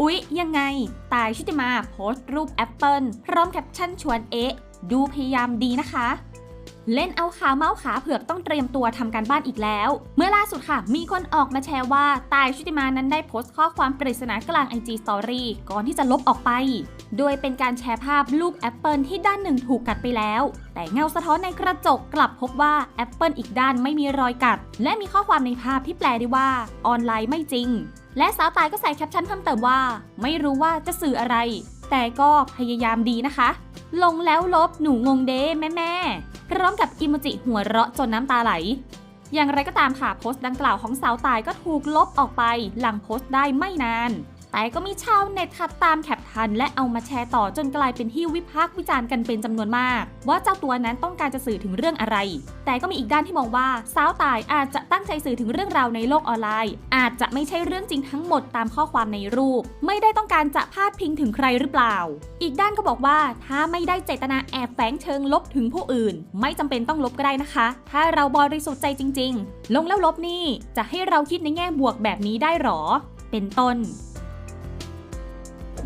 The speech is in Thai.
อุ๊ย ยังไง ตายชุติมาโพสต์รูปแอปเปิลพร้อมแคปชั่นชวนเอ๊ะ ดูพยายามดีนะคะ เล่นเอาขาเมาส์ขาเผือกต้องเตรียมตัวทำการบ้านอีกแล้ว เมื่อล่าสุดค่ะ มีคนออกมาแชร์ว่าตายชุติมานั้นได้โพสต์ข้อความปริศนากลาง IG Story ก่อนที่จะลบออกไป โดยเป็นการแชร์ภาพลูกแอปเปิลที่ด้านหนึ่งถูกกัดไปแล้ว แต่เงาสะท้อนในกระจกกลับพบว่าแอปเปิลอีกด้านไม่มีรอยกัด และมีข้อความในภาพที่แปลได้ว่าออนไลน์ไม่จริง และสาวตายก็ใส่แคปชั่นเพิ่มเติมว่า ไม่รู้ว่าจะสื่ออะไร แต่ก็พยายามดีนะคะลงแล้วลบหนูงงเด้แม่แม่พร้อมกับอิโมจิหัวเราะจนน้ำตาไหล อย่างไรก็ตามค่ะโพสต์ดังกล่าวของสาวตายก็ถูกลบออกไป หลังโพสต์ได้ไม่นาน แต่ก็มีชาวเน็ตขัดตามแคปทัน และเอามาแชร์ต่อจนกลายเป็นที่วิพากษ์วิจารณ์กันเป็นจำนวนมาก ว่าเจ้าตัวนั้นต้องการจะสื่อถึงเรื่องอะไร แต่ก็มีอีกด้านที่มองว่าสาวตายอาจจะตั้งใจสื่อถึงเรื่องราวในโลกออนไลน์ อาจจะไม่ใช่เรื่องจริงทั้งหมดตามข้อความในรูป ไม่ได้ต้องการจะพาดพิงถึงใครหรือเปล่า อีกด้านก็บอกว่าถ้าไม่ได้เจตนาแอบแฝงเชิงลบถึงผู้อื่น ไม่จำเป็นต้องลบก็ได้นะคะ ถ้าเราบริสุทธิ์ใจจริง ๆ ลงแล้วลบนี่จะให้เราคิดในแง่บวกแบบนี้ได้หรอ เป็นต้น